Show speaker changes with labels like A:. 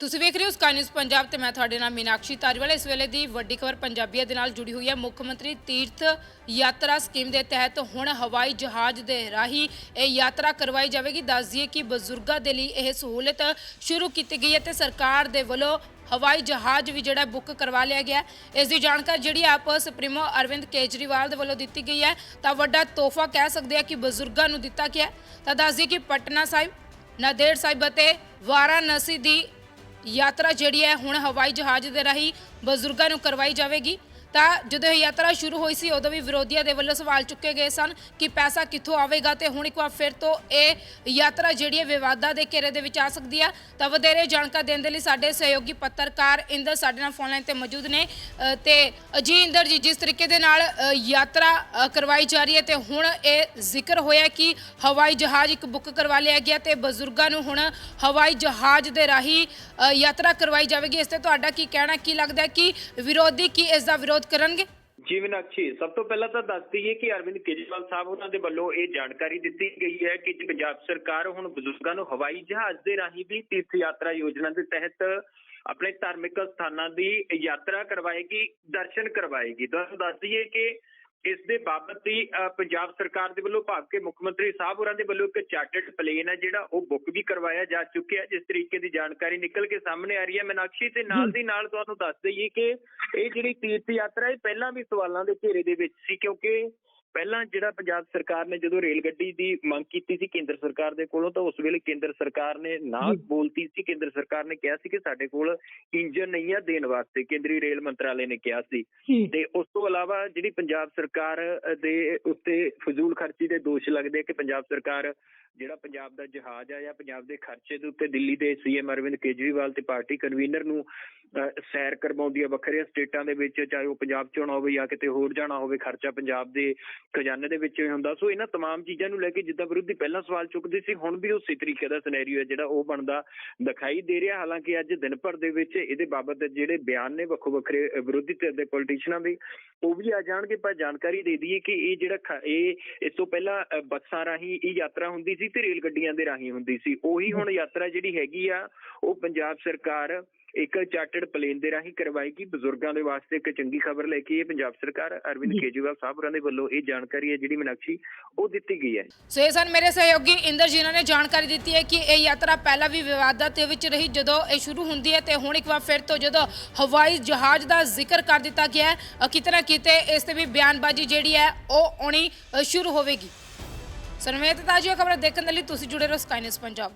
A: ਤੁਸੀਂ ਵੇਖ ਰਹੇ ਹੋ ਸਕਾਈ ਨਿਊਜ਼ ਪੰਜਾਬ ਤੇ ਮੈਂ ਤੁਹਾਡੇ ਨਾਲ ਮੀਨਾਕਸ਼ੀ ਤਾਰੀਵਾਲ ਇਸ ਵੇਲੇ ਦੀ ਵੱਡੀ ਖਬਰ ਪੰਜਾਬੀਆਂ ਦੇ ਨਾਲ ਜੁੜੀ ਹੋਈ ਹੈ। ਮੁੱਖ ਮੰਤਰੀ ਤੀਰਥ ਯਾਤਰਾ ਸਕੀਮ ਦੇ ਤਹਿਤ ਹੁਣ ਹਵਾਈ ਜਹਾਜ਼ ਦੇ ਰਾਹੀਂ ਇਹ ਯਾਤਰਾ ਕਰਵਾਈ ਜਾਵੇਗੀ। ਦੱਸ ਦਈਏ ਕਿ ਬਜ਼ੁਰਗਾਂ ਦੇ ਲਈ ਇਹ ਸਹੂਲਤ ਸ਼ੁਰੂ ਕੀਤੀ ਗਈ ਹੈ ਤੇ ਸਰਕਾਰ ਦੇ ਵੱਲੋਂ ਹਵਾਈ ਜਹਾਜ਼ ਵੀ ਜਿਹੜਾ ਬੁੱਕ ਕਰਵਾ ਲਿਆ ਗਿਆ ਇਸ ਦੀ ਜਾਣਕਾਰੀ ਜਿਹੜੀ ਆਪ ਸੁਪਰੀਮੋ ਅਰਵਿੰਦ ਕੇਜਰੀਵਾਲ ਦੇ ਵੱਲੋਂ ਦਿੱਤੀ ਗਈ ਹੈ। ਤਾਂ ਵੱਡਾ ਤੋਹਫਾ ਕਹਿ ਸਕਦੇ ਆ ਕਿ ਬਜ਼ੁਰਗਾਂ ਨੂੰ ਦਿੱਤਾ ਗਿਆ ਤਾਂ ਦੱਸ ਦਈਏ ਕਿ ਪਟਨਾ ਸਾਹਿਬ, ਨਾਂਦੇੜ ਸਾਹਿਬ ਅਤੇ ਵਾਰਾਣਸੀ ਦੀ ਯਾਤਰਾ ਜਿਹੜੀ ਹੈ ਹੁਣ ਹਵਾਈ ਜਹਾਜ਼ ਦੇ ਰਾਹੀਂ ਬਜ਼ੁਰਗਾਂ ਨੂੰ ਕਰਵਾਈ ਜਾਵੇਗੀ। ਤਾਂ ਜਦੋਂ ਇਹ ਯਾਤਰਾ ਸ਼ੁਰੂ ਹੋਈ ਸੀ ਉਦੋਂ ਵੀ ਵਿਰੋਧੀਆਂ ਦੇ ਵੱਲੋਂ ਸਵਾਲ ਚੁੱਕੇ ਗਏ ਸਨ ਕਿ ਪੈਸਾ ਕਿੱਥੋਂ ਆਵੇਗਾ ਤੇ ਹੁਣ ਇੱਕ ਵਾਰ ਫਿਰ ਤੋਂ ਇਹ ਯਾਤਰਾ ਜਿਹੜੀ ਹੈ ਵਿਵਾਦਾਂ ਦੇ ਘੇਰੇ ਦੇ ਵਿੱਚ ਆ ਸਕਦੀ ਹੈ ਤਾਂ ਵਧੇਰੇ ਜਾਣਕਾਰੀ ਦੇਣ ਦੇ ਲਈ ਸਾਡੇ ਸਹਿਯੋਗੀ ਪੱਤਰਕਾਰ ਇੰਦਰ ਸਾਡੇ ਨਾਲ ਫੋਨ ਲਾਈਨ ਤੇ ਮੌਜੂਦ ਨੇ। ਅ, ਤੇ ਜੀ ਇੰਦਰ ਜੀ ਜਿਸ ਤਰੀਕੇ ਦੇ ਨਾਲ ਯਾਤਰਾ ਕਰਵਾਈ ਜਾ ਰਹੀ ਹੈ ਤੇ ਹੁਣ ਇਹ ਜ਼ਿਕਰ ਹੋਇਆ ਕਿ ਹਵਾਈ ਜਹਾਜ਼ ਇੱਕ ਬੁੱਕ ਕਰਵਾ ਲਿਆ ਗਿਆ ਤੇ ਬਜ਼ੁਰਗਾਂ ਨੂੰ ਹੁਣ ਹਵਾਈ ਜਹਾਜ਼ ਦੇ ਰਾਹੀਂ ਯਾਤਰਾ ਕਰਵਾਈ ਜਾਵੇਗੀ। ਇਸ ਤੇ ਤੁਹਾਡਾ ਕੀ ਕਹਿਣਾ ਕੀ ਲੱਗਦਾ ਕਿ ਵਿਰੋਧੀ ਕੀ ਇਸ ਦਾ ਵਿਰੋਧ ਕਰਨਗੇ?
B: ਜੀ ਮੀਨਾਕਸ਼ੀ, ਸਭ ਤੋਂ ਪਹਿਲਾਂ ਤਾਂ ਦੱਸ ਦਈਏ ਕਿ ਅਰਵਿੰਦ ਕੇਜਰੀਵਾਲ ਸਾਹਿਬ ਉਹਨਾਂ ਦੇ ਵੱਲੋਂ ਇਹ ਜਾਣਕਾਰੀ ਦਿੱਤੀ ਗਈ ਹੈ ਕਿ ਪੰਜਾਬ ਸਰਕਾਰ ਹੁਣ ਬਜ਼ੁਰਗਾਂ ਨੂੰ ਹਵਾਈ ਜਹਾਜ਼ ਦੇ ਰਾਹੀਂ ਵੀ ਤੀਰਥ ਯਾਤਰਾ ਯੋਜਨਾ ਦੇ ਤਹਿਤ ਆਪਣੇ ਧਾਰਮਿਕ ਸਥਾਨਾਂ ਦੀ ਯਾਤਰਾ ਕਰਵਾਏਗੀ, ਦਰਸ਼ਨ ਕਰਵਾਏਗੀ। ਤੁਹਾਨੂੰ ਦੱਸ ਦਈਏ ਕਿ ਇਸ ਦੇ ਬਾਬਤ ਹੀ ਪੰਜਾਬ ਸਰਕਾਰ ਦੇ ਵੱਲੋਂ ਭਾਵ ਕੇ ਮੁੱਖ ਮੰਤਰੀ ਸਾਹਿਬ ਹੋਰਾਂ ਦੇ ਵੱਲੋਂ ਇੱਕ ਚਾਰਟਰਡ ਪਲੇਨ ਹੈ ਜਿਹੜਾ ਉਹ ਬੁੱਕ ਵੀ ਕਰਵਾਇਆ ਜਾ ਚੁੱਕਿਆ। ਜਿਸ ਤਰੀਕੇ ਦੀ ਜਾਣਕਾਰੀ ਨਿਕਲ ਕੇ ਸਾਹਮਣੇ ਆ ਰਹੀ ਹੈ, ਮੀਨਾਕਸ਼ੀ, ਤੇ ਨਾਲ ਦੀ ਨਾਲ ਤੁਹਾਨੂੰ ਦੱਸ ਦਈਏ ਕਿ ਇਹ ਜਿਹੜੀ ਤੀਰਥ ਯਾਤਰਾ, ਇਹ ਪਹਿਲਾਂ ਵੀ ਸਵਾਲਾਂ ਦੇ ਘੇਰੇ ਦੇ ਵਿੱਚ ਸੀ, ਕਿਉਂਕਿ ਪਹਿਲਾਂ ਜਿਹੜਾ ਪੰਜਾਬ ਸਰਕਾਰ ਨੇ ਜਦੋਂ ਰੇਲ ਗੱਡੀ ਦੀ ਮੰਗ ਕੀਤੀ ਸੀ ਕੇਂਦਰ ਸਰਕਾਰ ਦੇ ਕੋਲੋਂ ਤਾਂ ਉਸ ਵੇਲੇ ਕੇਂਦਰ ਸਰਕਾਰ ਨੇ ਨਾ ਬੋਲਤੀ ਸੀ ਕੇਂਦਰ ਸਰਕਾਰ ਨੇ ਕਿਹਾ ਸੀ ਕਿ ਸਾਡੇ ਕੋਲ ਇੰਜਨ ਨਹੀਂ ਆ ਦੇਣ ਵਾਸਤੇ ਕੇਂਦਰੀ ਰੇਲ ਮੰਤਰਾਲੇ ਨੇ ਕਿਹਾ ਸੀ। ਤੇ ਉਸ ਤੋਂ ਇਲਾਵਾ ਜਿਹੜੀ ਪੰਜਾਬ ਸਰਕਾਰ ਦੇ ਉੱਤੇ ਫਜ਼ੂਲ ਖਰਚੀ ਦੇ ਦੋਸ਼ ਲੱਗਦੇ ਕਿ ਪੰਜਾਬ ਸਰਕਾਰ ਜਿਹੜਾ ਪੰਜਾਬ ਦਾ ਜਹਾਜ਼ ਆ ਜਾਂ ਪੰਜਾਬ ਦੇ ਖਰਚੇ ਦੇ ਉੱਤੇ ਦਿੱਲੀ ਦੇ ਸੀਐਮ ਅਰਵਿੰਦ ਕੇਜਰੀਵਾਲ ਤੇ ਪਾਰਟੀ ਕਨਵੀਨਰ ਨੂੰ ਸੈਰ ਕਰਵਾਉਂਦੀ ਆ ਵੱਖਰੀਆਂ ਸਟੇਟਾਂ ਦੇ ਵਿੱਚ ਚਾਹੇ ਉਹ ਪੰਜਾਬ ਚ ਹੋਣਾ ਹੋਵੇ ਜਾਂ ਕਿਤੇ ਹੋਰ ਜਾਣਾ ਹੋਵੇ ਖਰਚਾ ਪੰਜਾਬ ਦੇ ਖਜ਼ਾਨੇ ਦੇ ਵਿੱਚ ਹੁੰਦਾ। ਸੋ ਇਹਨਾਂ ਤਮਾਮ ਚੀਜ਼ਾਂ ਨੂੰ ਲੈ ਕੇ ਜਿੱਦਾਂ ਵਿਰੋਧੀ ਪਹਿਲਾਂ ਸਵਾਲ ਚੁੱਕਦੇ ਸੀ, ਹੁਣ ਵੀ ਉਸੇ ਤਰੀਕੇ ਦਾ ਸਿਨੈਰੀਓ ਹੈ ਜਿਹੜਾ ਉਹ ਬਣਦਾ ਦਿਖਾਈ ਦੇ ਰਿਹਾ। ਹਾਲਾਂਕਿ ਅੱਜ ਦਿਨ ਭਰ ਦੇ ਵਿੱਚ ਇਹਦੇ ਬਾਬਤ ਜਿਹੜੇ ਬਿਆਨ ਨੇ ਵੱਖੋ ਵੱਖਰੇ ਵਿਰੋਧੀ ਧਿਰ ਦੇ ਪੋਲੀਟੀਸ਼ੀਅਨਾਂ ਦੇ, ਉਹ ਵੀ ਆ ਜਾਣਗੇ। ਪਰ ਜਾਣਕਾਰੀ ਦੇ ਦਈਏ ਕਿ ਇਹ ਜਿਹੜਾ ਖ- ਇਹ ਇਸ ਤੋਂ ਪਹਿਲਾਂ ਬੱਸਾਂ ਰਾਹੀਂ ਇਹ ਯਾਤਰਾ ਹੁੰਦੀ ਸੀ ਤੇ ਰੇਲ ਗੱਡੀਆਂ ਦੇ ਰਾਹੀਂ ਹੁੰਦੀ ਸੀ। ਉਹੀ ਹੁਣ ਯਾਤਰਾ ਜਿਹੜੀ ਹੈਗੀ ਆ, ਉਹ ਪੰਜਾਬ ਸਰਕਾਰ ਇੱਕ ਚਾਰਟਰਡ ਪਲੇਨ ਦੇ ਰਾਹੀਂ ਕਰਵਾਏਗੀ। ਬਜ਼ੁਰਗਾਂ ਦੇ ਵਾਸਤੇ ਇੱਕ ਚੰਗੀ ਖਬਰ ਲੈ ਕੇ ਇਹ ਪੰਜਾਬ ਸਰਕਾਰ ਅਰਵਿੰਦ ਕੇਜਰੀਵਾਲ ਸਾਹਿਬ ਹੋਰਾਂ ਦੇ ਵੱਲੋਂ ਇਹ ਜਾਣਕਾਰੀ ਹੈ ਜਿਹੜੀ ਮੀਨਾਕਸ਼ੀ ਉਹ ਦਿੱਤੀ ਗਈ ਹੈ।
A: ਸੋ ਇਹ ਸਨ ਮੇਰੇ ਸਹਿਯੋਗੀ ਇੰਦਰ ਜੀ ਨੇ ਜਾਣਕਾਰੀ ਦਿੱਤੀ ਹੈ ਕਿ ਇਹ ਯਾਤਰਾ ਪਹਿਲਾਂ ਵੀ ਵਿਵਾਦਾਂ ਦੇ ਵਿੱਚ ਰਹੀ ਜਦੋਂ ਇਹ ਸ਼ੁਰੂ ਹੁੰਦੀ ਹੈ ਤੇ ਹੁਣ ਇੱਕ ਵਾਰ ਫਿਰ ਤੋਂ ਜਦੋਂ ਹਵਾਈ ਜਹਾਜ਼ ਦਾ ਜ਼ਿਕਰ ਕਰ ਦਿੱਤਾ ਗਿਆ ਹੈ ਅ, ਕਿਤੇ ਇਸ ਤੇ ਵੀ ਬਿਆਨਬਾਜ਼ੀ ਜਿਹੜੀ ਹੈ ਉਹ ਆਉਣੀ ਸ਼ੁਰੂ ਹੋਵੇਗੀ। ਸਰਵੇਤ ਤਾਜ਼ੀਆਂ ਖਬਰਾਂ ਦੇਖਣ ਲਈ ਤੁਸੀਂ ਜੁੜੇ ਰਹੋ ਸਕਾਈ ਨਿਊਜ਼ ਪੰਜਾਬ ਦੇ।